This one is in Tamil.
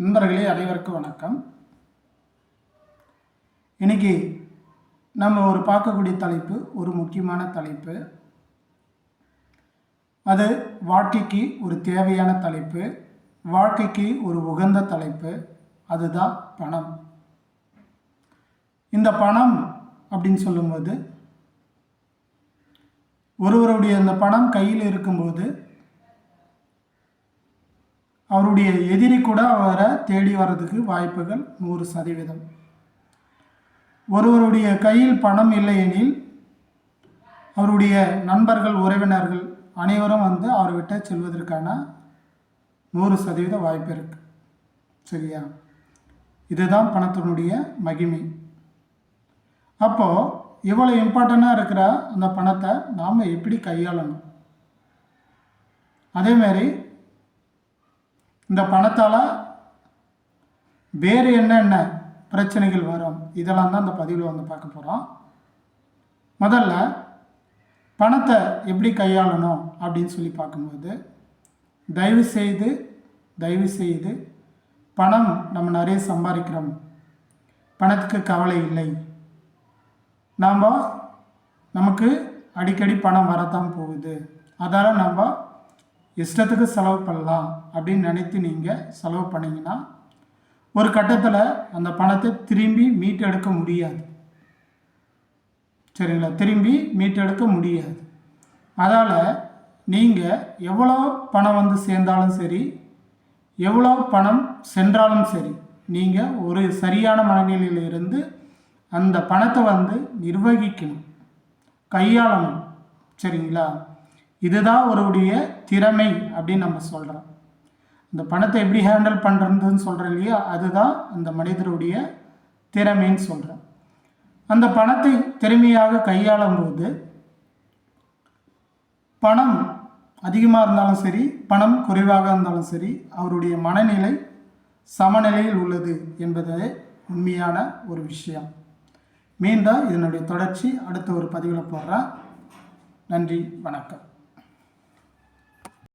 நண்பர்களே அனைவருக்கும் வணக்கம். இன்னைக்கு நம்ம ஒரு பார்க்கக்கூடிய தலைப்பு ஒரு முக்கியமான தலைப்பு. அது வாழ்க்கைக்கு ஒரு தேவையான தலைப்பு வாழ்க்கைக்கு ஒரு உகந்த தலைப்பு. அதுதான் பணம். இந்த பணம் அப்படின்னு சொல்லும்போது ஒருவருடைய அந்த பணம் கையில் இருக்கும்போது அவருடைய எதிரி கூட அவரை தேடி வர்றதுக்கு வாய்ப்புகள் நூறு சதவீதம். ஒருவருடைய கையில் பணம் இல்லையெனில் அவருடைய நண்பர்கள் உறவினர்கள் அனைவரும் வந்து அவர்கிட்ட செல்வதற்கான நூறு சதவீத வாய்ப்பு இருக்கு. சரியா? இதுதான் பணத்தினுடைய மகிமை. அப்போது இவ்வளோ இம்பார்ட்டண்ட்டாக இருக்கிற அந்த பணத்தை நாம் எப்படி கையாளணும்? அதேமாரி இந்த பணத்தால் வேறு என்னென்ன பிரச்சனைகள் வரும்? இதெல்லாம் தான் இந்த பதிவில் வந்து பார்க்க போகிறோம் முதல்ல பணத்தை எப்படி கையாளணும் அப்படின்னு சொல்லி பார்க்கும்போது தயவு செய்து தயவு செய்து பணம் நம்ம நிறைய சம்பாதிக்கிறோம். பணத்துக்கு கவலை இல்லை. நாம் நமக்கு அடிக்கடி பணம் வரத்தான் போகுது. அதால் நம்ம இஷ்டத்துக்கு செலவு பண்ணலாம் அப்படின்னு நினைத்து நீங்கள் செலவு பண்ணிங்கன்னா ஒரு கட்டத்தில் அந்த பணத்தை திரும்பி மீட்டெடுக்க முடியாது. சரிங்களா? திரும்பி மீட்டெடுக்க முடியாது. அதால் நீங்கள் எவ்வளோ பணம் வந்து சேர்ந்தாலும் சரி எவ்வளோ பணம் சென்றாலும் சரி நீங்கள் ஒரு சரியான மனநிலையில் இருந்து அந்த பணத்தை வந்து நிர்வகிக்கணும். கையாளணும். சரிங்களா? இதுதான் அவருடைய திறமை அப்படின்னு நம்ம சொல்கிறோம் இந்த பணத்தை எப்படி ஹேண்டில் பண்ணுறதுன்னு சொல்கிறோம் இல்லையா? அதுதான் அந்த மனிதருடைய திறமைன்னு சொல்கிறேன் அந்த பணத்தை திறமையாக கையாளும் போது பணம் அதிகமாக இருந்தாலும் சரி பணம் குறைவாக இருந்தாலும் சரி அவருடைய மனநிலை சமநிலையில் உள்ளது என்பது உண்மையான ஒரு விஷயம். மீண்டும் இதனுடைய தொடர்ச்சி அடுத்த ஒரு பதிவில் போடுறேன். நன்றி வணக்கம்.